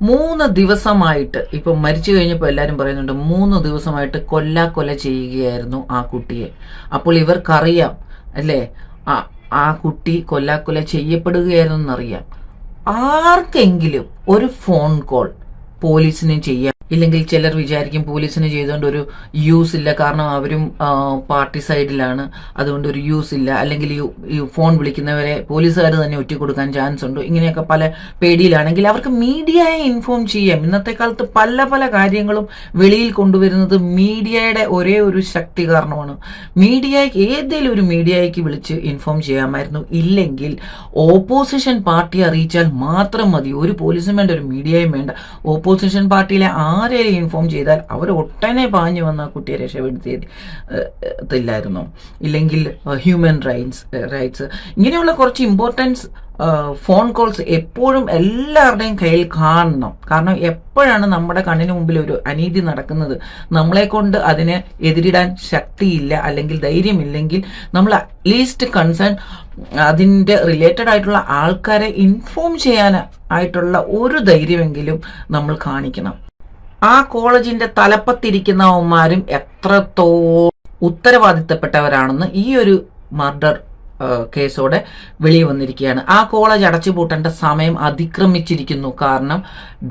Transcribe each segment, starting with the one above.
മൂന്ന് ദിവസമായിട്ട് ഇപ്പൊ മരിച്ചു കഴിഞ്ഞപ്പോൾ എല്ലാരും പറയുന്നുണ്ട് മൂന്ന് ദിവസമായിട്ട് കൊല്ല കൊല ചെയ്യുകയായിരുന്നു ആ കുട്ടിയെ. അപ്പോൾ ഇവർക്കറിയാം അല്ലേ? ആ ആ കുട്ടി കൊല്ലാക്കൊല ചെയ്യപ്പെടുകയായിരുന്നു എന്നറിയാം ആർക്കെങ്കിലും ഒരു ഫോൺ കോൾ പോലീസിന് ചെയ്യാം ഇല്ലെങ്കിൽ ചിലർ വിചാരിക്കും പോലീസിന് ചെയ്തുകൊണ്ട് ഒരു യൂസ് ഇല്ല. കാരണം അവരും പാർട്ടി സൈഡിലാണ്. അതുകൊണ്ട് ഒരു യൂസ് ഇല്ല. അല്ലെങ്കിൽ ഈ- ഫോൺ വിളിക്കുന്നവരെ പോലീസുകാർ തന്നെ ഒറ്റിക്കൊടുക്കാൻ ചാൻസ് ഉണ്ട്. ഇങ്ങനെയൊക്കെ പല പേടിയിലാണെങ്കിൽ അവർക്ക് മീഡിയയെ ഇൻഫോം ചെയ്യാം. ഇന്നത്തെ കാലത്ത് പല പല കാര്യങ്ങളും വെളിയിൽ കൊണ്ടുവരുന്നത് മീഡിയയുടെ ഒരേ ഒരു ശക്തി കാരണമാണ്. മീഡിയയ്ക്ക് ഏതെങ്കിലും ഒരു മീഡിയയ്ക്ക് വിളിച്ച് ഇൻഫോം ചെയ്യാമായിരുന്നു. ഇല്ലെങ്കിൽ ഓപ്പോസിഷൻ പാർട്ടി അറിയിച്ചാൽ മാത്രം മതി. ഒരു പോലീസും വേണ്ട ഒരു മീഡിയയും വേണ്ട. ഓപ്പോസിഷൻ പാർട്ടിയിലെ ആരെയും ഇൻഫോം ചെയ്താൽ അവർ ഒട്ടനെ പാഞ്ഞു വന്ന കുട്ടിയെ രക്ഷപ്പെടുത്തിയില്ലായിരുന്നു ഇല്ലെങ്കിൽ ഹ്യൂമൻ റൈറ്റ്സ് റൈറ്റ്സ് ഇങ്ങനെയുള്ള കുറച്ച് ഇമ്പോർട്ടൻസ് ഫോൺ കോൾസ് എപ്പോഴും എല്ലാവരുടെയും കയ്യിൽ കാണണം. കാരണം എപ്പോഴാണ് നമ്മുടെ കണ്ണിന് മുമ്പിൽ ഒരു അനീതി നടക്കുന്നത്? നമ്മളെ കൊണ്ട് അതിനെ എതിരിടാൻ ശക്തിയില്ല അല്ലെങ്കിൽ ധൈര്യമില്ലെങ്കിൽ നമ്മൾ അറ്റ്ലീസ്റ്റ് കൺസേൺ അതിന്റെ റിലേറ്റഡ് ആയിട്ടുള്ള ആൾക്കാരെ ഇൻഫോം ചെയ്യാൻ ആയിട്ടുള്ള ഒരു ധൈര്യമെങ്കിലും നമ്മൾ കാണിക്കണം. ആ കോളേജിന്റെ തലപ്പത്തിരിക്കുന്നവന്മാരും എത്രത്തോ ഉത്തരവാദിത്തപ്പെട്ടവരാണെന്ന് ഈ ഒരു മർഡർ കേസോടെ വെളിയിൽ വന്നിരിക്കുകയാണ്. ആ കോളേജ് അടച്ചുപൂട്ടേണ്ട സമയം അതിക്രമിച്ചിരിക്കുന്നു. കാരണം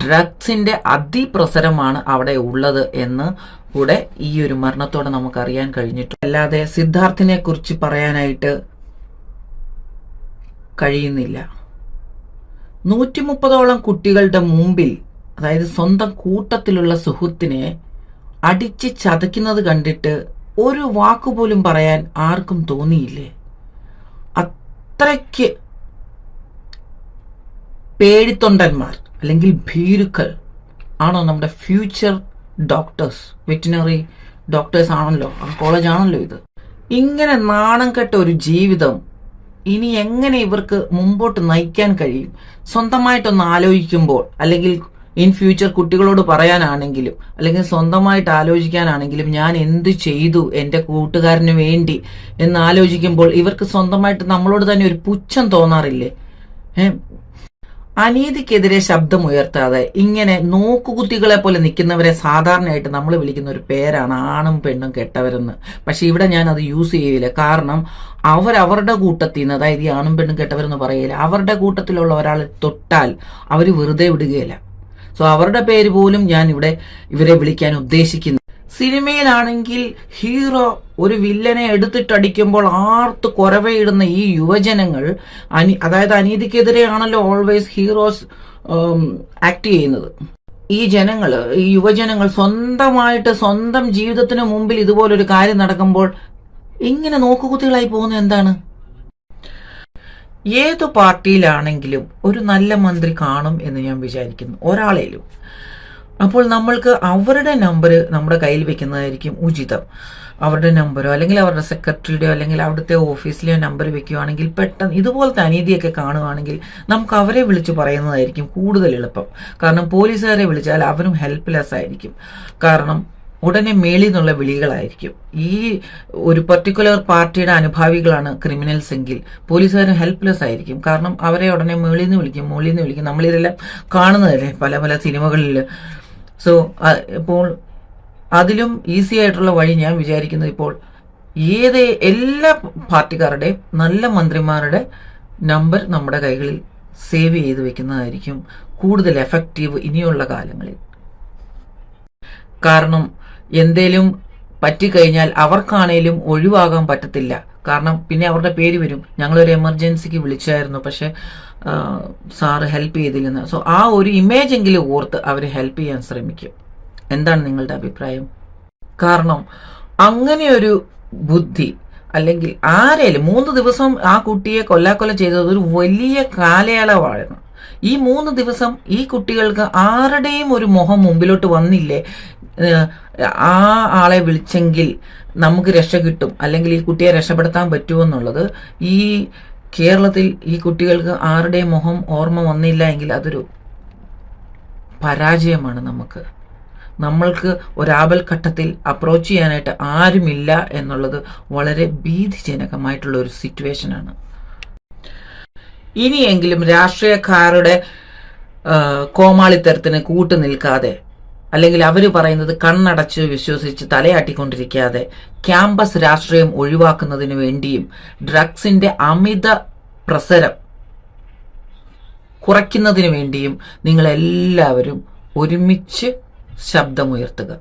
ഡ്രഗ്സിന്റെ അതിപ്രസരമാണ് അവിടെ ഉള്ളത് എന്ന് കൂടെ ഈ ഒരു മരണത്തോടെ നമുക്ക് അറിയാൻ കഴിഞ്ഞിട്ടു. അല്ലാതെ സിദ്ധാർത്ഥിനെ കുറിച്ച് പറയാനായിട്ട് കഴിയുന്നില്ല. നൂറ്റി മുപ്പതോളം കുട്ടികളുടെ മുമ്പിൽ അതായത് സ്വന്തം കൂട്ടത്തിലുള്ള സുഹൃത്തിനെ അടിച്ച് ചതയ്ക്കുന്നത് കണ്ടിട്ട് ഒരു വാക്കുപോലും പറയാൻ ആർക്കും തോന്നിയില്ലേ? അത്രയ്ക്ക് പേടിത്തൊണ്ടന്മാർ അല്ലെങ്കിൽ ഭീരുക്കൾ ആണോ നമ്മുടെ ഫ്യൂച്ചർ ഡോക്ടേഴ്സ്? വെറ്റിനറി ഡോക്ടേഴ്സ് ആണല്ലോ. ആ കോളേജ് ആണല്ലോ ഇത്. ഇങ്ങനെ നാണം കെട്ട ഒരു ജീവിതം ഇനി എങ്ങനെ ഇവർക്ക് മുമ്പോട്ട് നയിക്കാൻ കഴിയും? സ്വന്തമായിട്ടൊന്ന് ആലോചിക്കുമ്പോൾ അല്ലെങ്കിൽ ഇൻ ഫ്യൂച്ചർ കുട്ടികളോട് പറയാനാണെങ്കിലും അല്ലെങ്കിൽ സ്വന്തമായിട്ട് ആലോചിക്കാനാണെങ്കിലും ഞാൻ എന്ത് ചെയ്തു എന്റെ കൂട്ടുകാരന് വേണ്ടി എന്ന് ആലോചിക്കുമ്പോൾ ഇവർക്ക് സ്വന്തമായിട്ട് നമ്മളോട് തന്നെ ഒരു പുച്ഛം തോന്നാറില്ലേ? അനീതിക്കെതിരെ ശബ്ദമുയർത്താതെ ഇങ്ങനെ നോക്കുകുത്തികളെ പോലെ നിൽക്കുന്നവരെ സാധാരണയായിട്ട് നമ്മൾ വിളിക്കുന്ന ഒരു പേരാണ് ആണും പെണ്ണും കെട്ടവരെന്ന്. പക്ഷെ ഇവിടെ ഞാൻ അത് യൂസ് ചെയ്യില്ല കാരണം അവരവരുടെ കൂട്ടത്തിൽ നിന്ന് അതായത് ഈ ആണും പെണ്ണും കെട്ടവരെന്ന് പറയില്ല അവരുടെ കൂട്ടത്തിലുള്ള ഒരാളെ തൊട്ടാൽ അവർ വെറുതെ വിടുകയില്ല. സോ അവരുടെ പേര് പോലും ഞാൻ ഇവിടെ ഇവരെ വിളിക്കാൻ ഉദ്ദേശിക്കുന്നു. സിനിമയിലാണെങ്കിൽ ഹീറോ ഒരു വില്ലനെ എടുത്തിട്ടടിക്കുമ്പോൾ ആർത്ത് കുറവയിടുന്ന ഈ യുവജനങ്ങൾ അനി അതായത് അനീതിക്കെതിരെയാണല്ലോ ഓൾവേസ് ഹീറോസ് ആക്ട് ചെയ്യുന്നത്. ഈ ജനങ്ങൾ ഈ യുവജനങ്ങൾ സ്വന്തമായിട്ട് സ്വന്തം ജീവിതത്തിന് മുമ്പിൽ ഇതുപോലൊരു കാര്യം നടക്കുമ്പോൾ ഇങ്ങനെ നോക്കുകുത്തികളായി പോകുന്നത് എന്താണ്? ഏതു പാർട്ടിയിലാണെങ്കിലും ഒരു നല്ല മന്ത്രി കാണും എന്ന് ഞാൻ വിചാരിക്കുന്നു. ഒരാളേലും. അപ്പോൾ നമ്മൾക്ക് അവരുടെ നമ്പർ നമ്മുടെ കയ്യിൽ വെക്കുന്നതായിരിക്കും ഉചിതം. അവരുടെ നമ്പറോ അല്ലെങ്കിൽ അവരുടെ സെക്രട്ടറിയുടെയോ അല്ലെങ്കിൽ അവിടുത്തെ ഓഫീസിലെയോ നമ്പർ വെക്കുകയാണെങ്കിൽ പെട്ടെന്ന് ഇതുപോലത്തെ അനീതിയൊക്കെ കാണുകയാണെങ്കിൽ നമുക്ക് അവരെ വിളിച്ച് പറയുന്നതായിരിക്കും കൂടുതൽ എളുപ്പം. കാരണം പോലീസുകാരെ വിളിച്ചാൽ അവരും ഹെൽപ്ലെസ് ആയിരിക്കും. കാരണം ഉടനെ മേളിൽ നിന്നുള്ള വിളികളായിരിക്കും. ഈ ഒരു പെർട്ടിക്കുലർ പാർട്ടിയുടെ അനുഭാവികളാണ് ക്രിമിനൽസ് എങ്കിൽ പോലീസുകാരും ഹെൽപ്ലെസ് ആയിരിക്കും. കാരണം അവരെ ഉടനെ മേളിൽ നിന്ന് വിളിക്കും മുകളിൽ നിന്ന് വിളിക്കും. നമ്മളിതെല്ലാം കാണുന്നതല്ലേ പല പല സിനിമകളിൽ സോ ഇപ്പോൾ അതിലും ഈസി ആയിട്ടുള്ള വഴി ഞാൻ വിചാരിക്കുന്നത് ഇപ്പോൾ ഏത് എല്ലാ പാർട്ടിക്കാരുടെയും നല്ല മന്ത്രിമാരുടെ നമ്പർ നമ്മുടെ കൈകളിൽ സേവ് ചെയ്ത് വെക്കുന്നതായിരിക്കും കൂടുതൽ എഫക്റ്റീവ് ഇനിയുള്ള കാലങ്ങളിൽ. കാരണം എന്തേലും പറ്റിക്കഴിഞ്ഞാൽ അവർക്കാണേലും ഒഴിവാകാൻ പറ്റത്തില്ല. കാരണം പിന്നെ അവരുടെ പേര് വരും. ഞങ്ങളൊരു എമർജൻസിക്ക് വിളിച്ചായിരുന്നു. പക്ഷെ സാറ് ഹെൽപ്പ് ചെയ്തില്ലെന്ന്. സോ ആ ഒരു ഇമേജ് എങ്കിലും ഓർത്ത് അവർ ഹെൽപ്പ് ചെയ്യാൻ ശ്രമിക്കും. എന്താണ് നിങ്ങളുടെ അഭിപ്രായം? കാരണം അങ്ങനെയൊരു ബുദ്ധി അല്ലെങ്കിൽ ആരേലും മൂന്ന് ദിവസം ആ കുട്ടിയെ കൊല്ലാക്കൊല ചെയ്തത് ഒരു വലിയ കാലയളവായിരുന്നു. ഈ മൂന്ന് ദിവസം ഈ കുട്ടികൾക്ക് ആരുടെയും ഒരു മുഖം മുമ്പിലോട്ട് വന്നില്ലേ? ആ ആളെ വിളിച്ചെങ്കിൽ നമുക്ക് രക്ഷ കിട്ടും. അല്ലെങ്കിൽ ഈ കുട്ടിയെ രക്ഷപ്പെടുത്താൻ പറ്റുമെന്നുള്ളത് ഈ കേരളത്തിൽ ഈ കുട്ടികൾക്ക് ആരുടെയും മുഖം ഓർമ്മ വന്നില്ല എങ്കിൽ അതൊരു പരാജയമാണ് നമുക്ക്. നമ്മൾക്ക് ഒരാപൽഘട്ടത്തിൽ അപ്രോച്ച് ചെയ്യാനായിട്ട് ആരുമില്ല എന്നുള്ളത് വളരെ ഭീതിജനകമായിട്ടുള്ള ഒരു സിറ്റുവേഷനാണ് ഇനിയെങ്കിലും രാഷ്ട്രീയക്കാരുടെ കോമാളിത്തരത്തിന് കൂട്ടു നിൽക്കാതെ അല്ലെങ്കിൽ അവർ പറയുന്നത് കണ്ണടച്ച് വിശ്വസിച്ച് തലയാട്ടിക്കൊണ്ടിരിക്കാതെ ക്യാമ്പസ് രാഷ്ട്രീയം ഒഴിവാക്കുന്നതിന് വേണ്ടിയും ഡ്രഗ്സിന്റെ അമിത പ്രസരം കുറയ്ക്കുന്നതിന് വേണ്ടിയും നിങ്ങളെല്ലാവരും ഒരുമിച്ച് ശബ്ദമുയർത്തുക.